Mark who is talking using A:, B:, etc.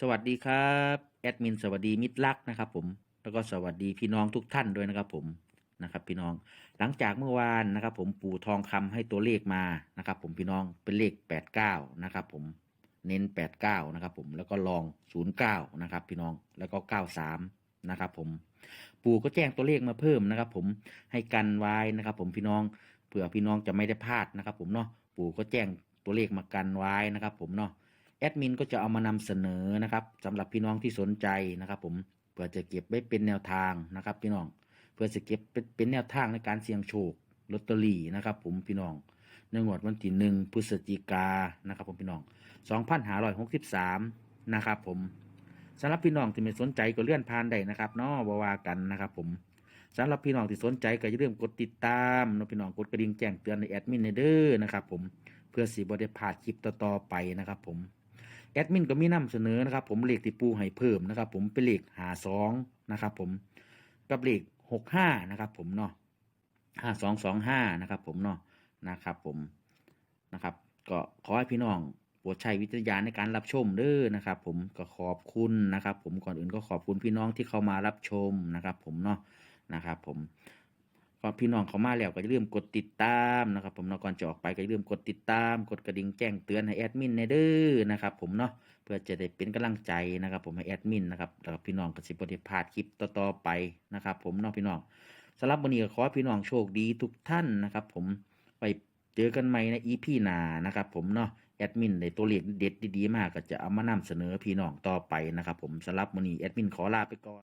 A: สวัสดีครับแอดมินสวัสดีมิตรรักนะครับ ผมแล้วก็สวัสดีพี่น้องทุกท่านด้วยนะครับ ผมนะครับพี่น้องหลังจากเมื่อวานนะครับ ผมปู่ทองคำให้ตัวเลขมานะครับ ผมพี่น้องเป็นเลข 89 นะครับ ผมเน้น 89 นะครับ ผมแล้วก็ลอง 09 นะครับ พี่น้องแล้วก็ 93 นะครับ ผมปู่ก็แจ้งตัวเลขมาเพิ่มนะครับ ผมให้กันไว้นะครับ ผมพี่น้องเผื่อพี่น้องจะไม่ได้พลาดนะครับ ผมเนาะปู่ก็แจ้งตัวเลขมากันไว้นะครับ ผมเนาะ แอดมินก็จะเอามานำเสนอนะครับสำหรับพี่น้องที่สนใจนะครับ ผมเพื่อจะเก็บไว้เป็นแนวทางนะครับ พี่น้องเพื่อจะเก็บเป็นแนวทางในการเสี่ยงโชคลอตเตอรี่นะครับ ผมพี่น้องในงวดวันที่หนึ่งพฤศจิกานะครับ ผมพี่น้องสองพันห้าร้อยหกสิบสามนะครับ ผมสำหรับพี่น้องที่ไม่สนใจก็เลื่อนผ่านได้นะครับเนาะบวากันนะครับ ผมสำหรับพี่น้องที่สนใจก็อย่าลืมกดติดตามนะพี่น้องกดกระดิ่งแจ้งเตือนในแอดมินในเด้อนะครับ ผมเพื่อสีบได้พาดคลิปต่อๆไปนะครับ ผม แอดมินก็มีนำเสนอนะครับผมเลขที่ปูให้เพิ่มนะครับผมเป็นเลขหาสองนะครับผมกับเลขหกห้านะครับผมเนาะห้าสองสองห้านะครับผมเนาะนะครับผมนะครับก็ขอให้พี่น้องโปรดใช้วิจารณญาณในการรับชมเด้อนะครับ ผมก็ขอบคุณนะครับ ผมก่อนอื่นก็ขอบคุณพี่น้องที่เข้ามารับชมนะครับ ผมเนาะนะครับ ผม ก็พี่น้องเขามาแล้วก็อย่าลืมกดติดตามนะครับผมเนาะก่อนจะออกไปก็อย่าลืมกดติดตาม กดกระดิ่งแจ้งเตือนให้แอดมินในเด้อนะครับผมเนาะเพื่อจะได้เป็นกำลังใจนะครับ ผมให้แอดมินนะครับแล้วก็พี่น้องก็สิบ่ได้พลาดคลิปต่อๆไปนะครับ ผมเนาะพี่น้องสำหรับวันนี้ก็ขอพี่น้องโชคดีทุกท่านนะครับ ผมไปเจอกันใหม่ในอีพีหน้านะครับ ผมเนาะแอดมินได้ตัวเลขเด็ดดีๆมากก็จะเอามานำเสนอพี่น้องต่อไปนะครับ ผมสำหรับวันนี้แอดมินขอลาไปก่อน